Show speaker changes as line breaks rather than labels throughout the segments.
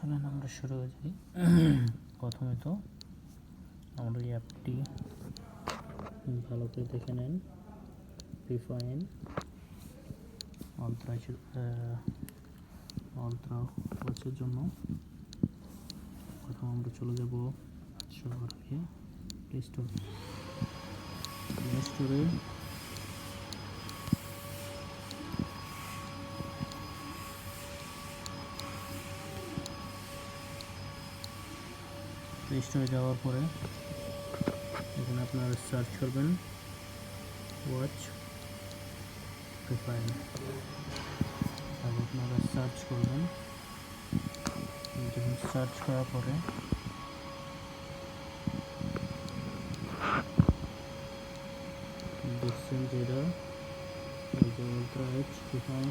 চলেন আমরা শুরু যাই। প্রথমে তো আমরা এই অ্যাপটি ভালো করে দেখে নেন। রিফাইন অল্ট্রা ওয়াচের জন্য। প্রথম আমরা চলে যাব শহরে প্লে স্টোর প্লে স্টোরে প্লে স্টোরে যাওয়ার পরে এখানে আপনারা সার্চ করবেন ওয়াচ রিফাইন তারপর আপনারা সার্চ করবেন। যখন সার্চ করার পরে দেখছেন যে আলট্রা এইচ রিফাইন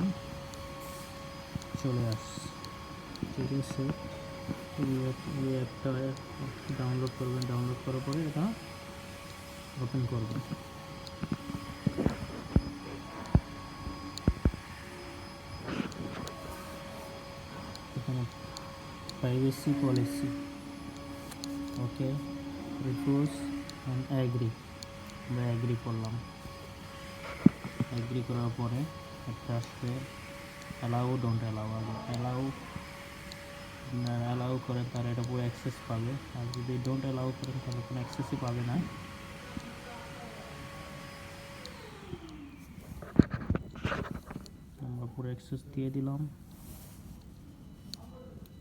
চলে আসছে। ঠিক আছে। এই অ্যাপ- এই অ্যাপটা ডাউনলোড করবেন ডাউনলোড করার পরে এটা ওপেন করবেন। এখানে privacy policy okay refuse and agree আমরা অ্যাগ্রি করলাম। অ্যাগ্রি করার পরে একটা আসবে অ্যালাউ ডোন্ট অ্যালাউ আগে অ্যালাউ অ্যালাউ করেন তার এটা পুরো অ্যাক্সেস পাবে। আর যদি ডোন্ট অ্যালাউ করেন, তাহলে কোনো অ্যাক্সেসই পাবে না। আমরা পুরো অ্যাক্সেস দিয়ে দিলাম।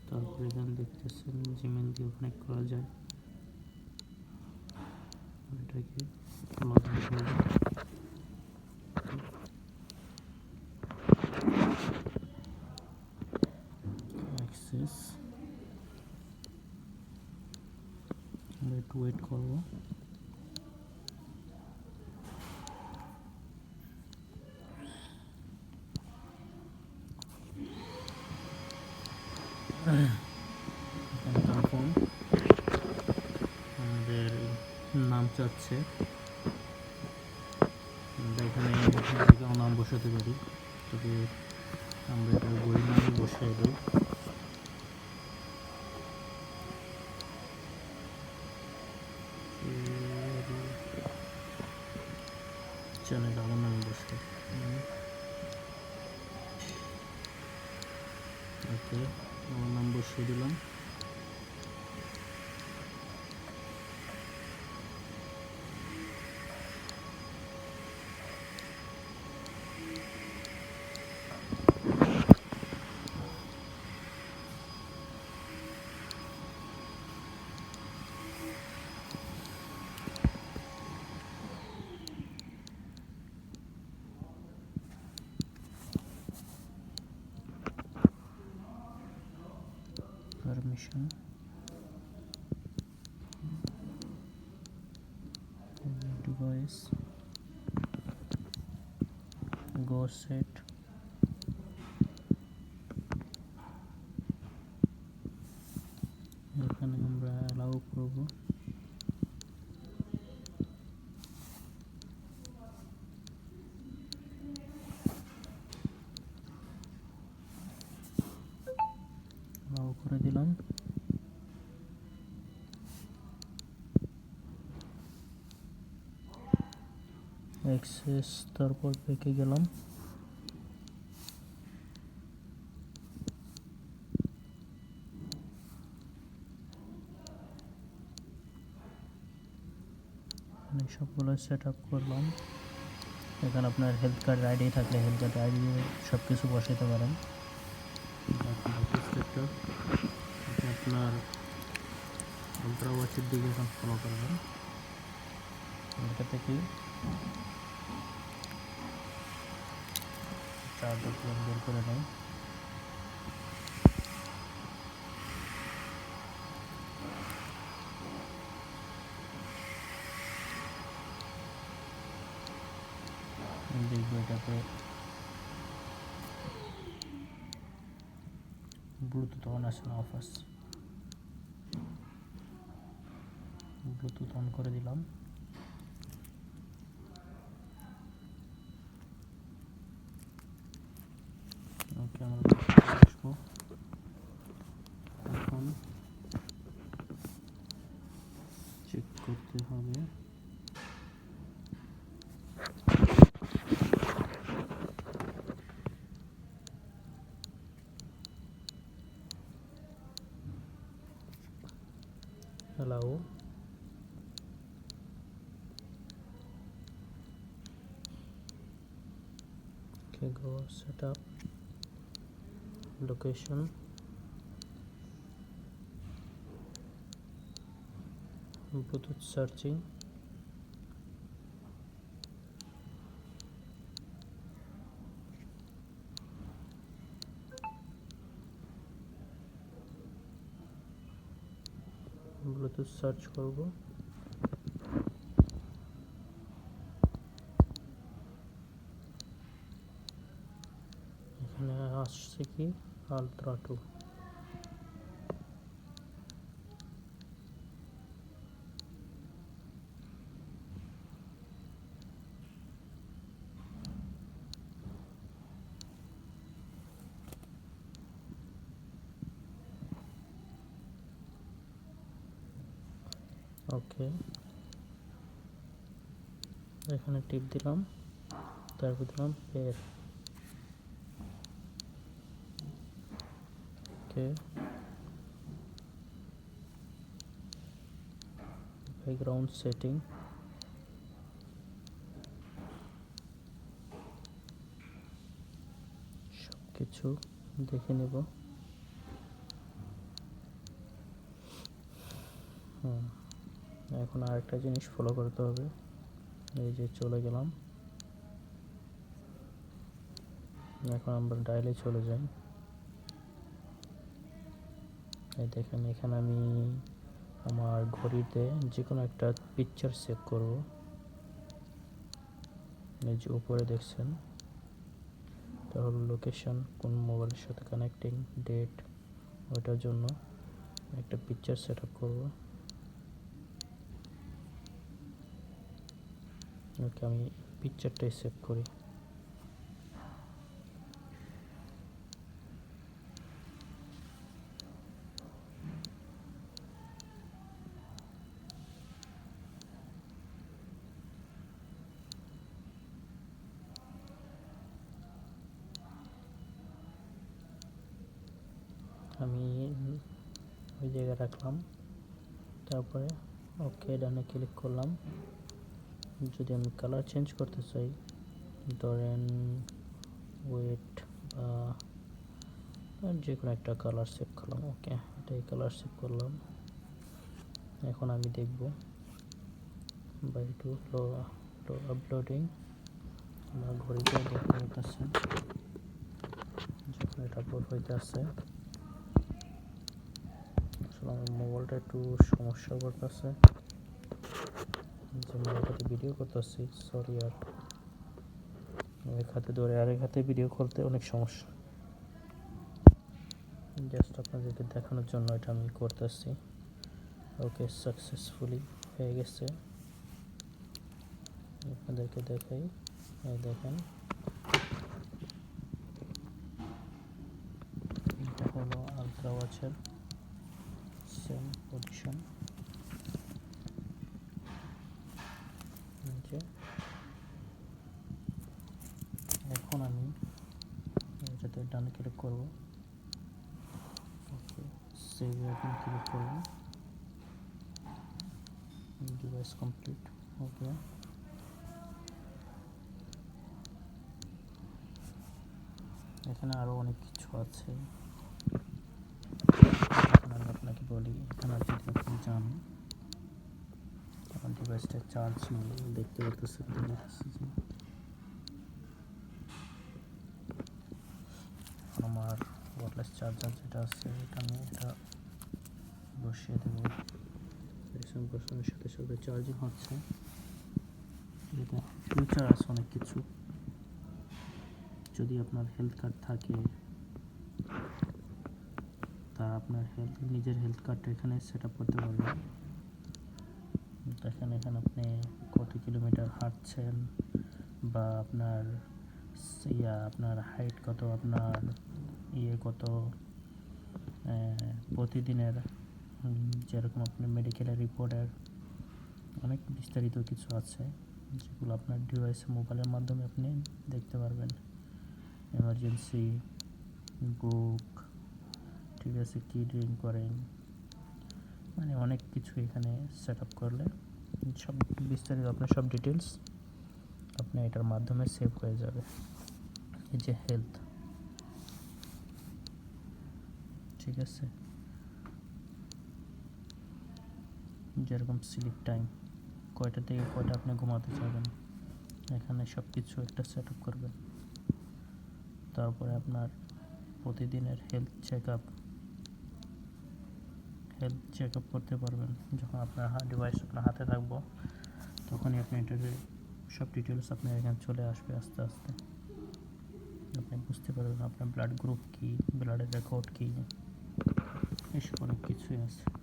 তারপরে এখানে দেখতেছেন জিমেল দিয়ে কানেক্ট করা যায়। এটাকে লগ ইন করব অ্যাক্সেস আমরা একটু ওয়েট করব। আমাদের নাম চাচ্ছে। এখানে নাম বসাতে পারি, তবে আমরা এটা বই নাম বসাই দিই ওকে আমার নাম দিলাম। Device. Go set অ্যাক্সেস তারপর পেকে গেলাম। এখানে সবগুলো সেট আপ করলাম। এখানে আপনার হেলথ কার্ড আইডি থাকলে হেলথ কার্ড আইডি সব কিছু বসাতে পারেন। স্টেপটা আপনার আলট্রা ওয়াচের দিকে এখন ফলো করবেন। এটা থেকে চার্জার প্লাগ বের করে নেই দেখব এটাতে ব্লুটুথ অন আছে না অফ আছে। ব্লুটুথ অন করে দিলাম ওকে আমরা আসব allow okay go setup location bluetooth searching bluetooth search করব এখানে আসছে কি? আলট্রা টু ওকে এখানে টিপ দিলাম তারপর দিলাম পের ওকে ব্যাকগ্রাউন্ড সেটিং সব কিছু দেখে নেব। হুম, এখন আরেকটা জিনিস ফলো করতে হবে। এই যে চলে গেলাম। এখন আমরা ডাইলে চলে যাই। দেখেন, এখানে আমি আমার ঘড়িতে যে কোনো একটা পিকচার সেভ করব। এই যে উপরে দেখছেন এটা হলো লোকেশন কোন মোবাইলের সাথে কানেক্টিং ডেট ওইটার জন্য একটা পিকচার সেট আপ করব। ওকে, আমি পিকচারটাই সেভ করি। আমি ওই জায়গায় রাখলাম। তারপরে ওকে ডানে ক্লিক করলাম। যদি আমি কালার চেঞ্জ করতে চাই, ধরেন ওয়েট বা যে কোনো একটা কালার সেভ করলাম। ওকে এটাই কালার সেভ করলাম। এখন আমি দেখব by two low low uploading আমার ঘড়িতে দেখতে হইতেছে যখন এটা আপলোড হইতে আসছে। আসলে মোবাইলটা একটু সমস্যা করতেছে। যে মোবাইলটাতে ভিডিও করতেছি সরি আর। এক হাতে ধরে আরেক হাতে ভিডিও করতে অনেক সমস্যা। জাস্ট আপনাদেরকে দেখানোর জন্য এটা আমি করতেছি। ওকে সাকসেসফুলি হয়ে গেছে। আপনাদেরকে দেখাই। দেখেন। এটা হলো আলট্রা ওয়াচের সেম পজিশন এখন আমি এটাতে ডানে ক্লিক করব ওকে সেভ এখন ক্লিক করব ডিভাইস কমপ্লিট ওকে এখানে আরও অনেক কিছু আছে। বলি, এখানে যদি আপনি যান আমার ডিভাইসটা চার্জ নেই, দেখতে যে আমার ওয়ারলেস চার্জার যেটা আছে, এটা আমি এটা বসিয়ে দেবো। রিসেন্ট বসানোর সাথে সাথে চার্জিং হচ্ছে। যেটা ফিউচার আছে অনেক কিছু। যদি আপনার হেলথ কার্ড থাকে তা আপনার হেলথ নিজের হেলথ কার্ডটা এখানে সেট আপ করতে পারবেন। দেখেন এখানে আপনি কত কিলোমিটার হাঁটছেন বা আপনার ইয়া, আপনার হাইট কত, আপনার ইয়ে কত প্রতিদিনের যেরকম আপনার মেডিকেলের রিপোর্টের অনেক বিস্তারিত কিছু আছে, যেগুলো আপনার ডিভাইস মোবাইলের মাধ্যমে আপনি দেখতে পারবেন। এমার্জেন্সি বুক ঠিক আছে, কী ড্রিঙ্ক করেন? মানে অনেক কিছু এখানে সেট আপ করলে। সব বিস্তারিত আপনার সব ডিটেলস আপনি এটার মাধ্যমে সেভ হয়ে যাবে। এই যে হেলথ ঠিক আছে? যেরকম স্লিপ টাইম কয়টা থেকে কয়টা আপনি ঘুমাতে চাবেন এখানে সব কিছু একটা সেট আপ করবেন। তারপরে আপনার প্রতিদিনের health check up health check up করতে পারবেন। যখন আপনার ডিভাইস আপনার হাতে থাকব, তখনই আপনি ইন্টারভিউ সব ডিটেলস আপনার এখানে চলে আসবে আস্তে আস্তে। আপনি বুঝতে পারবেন আপনার ব্লাড গ্রুপ কী ব্লাডের রেকর্ড কী, এসব অনেক কিছুই আছে।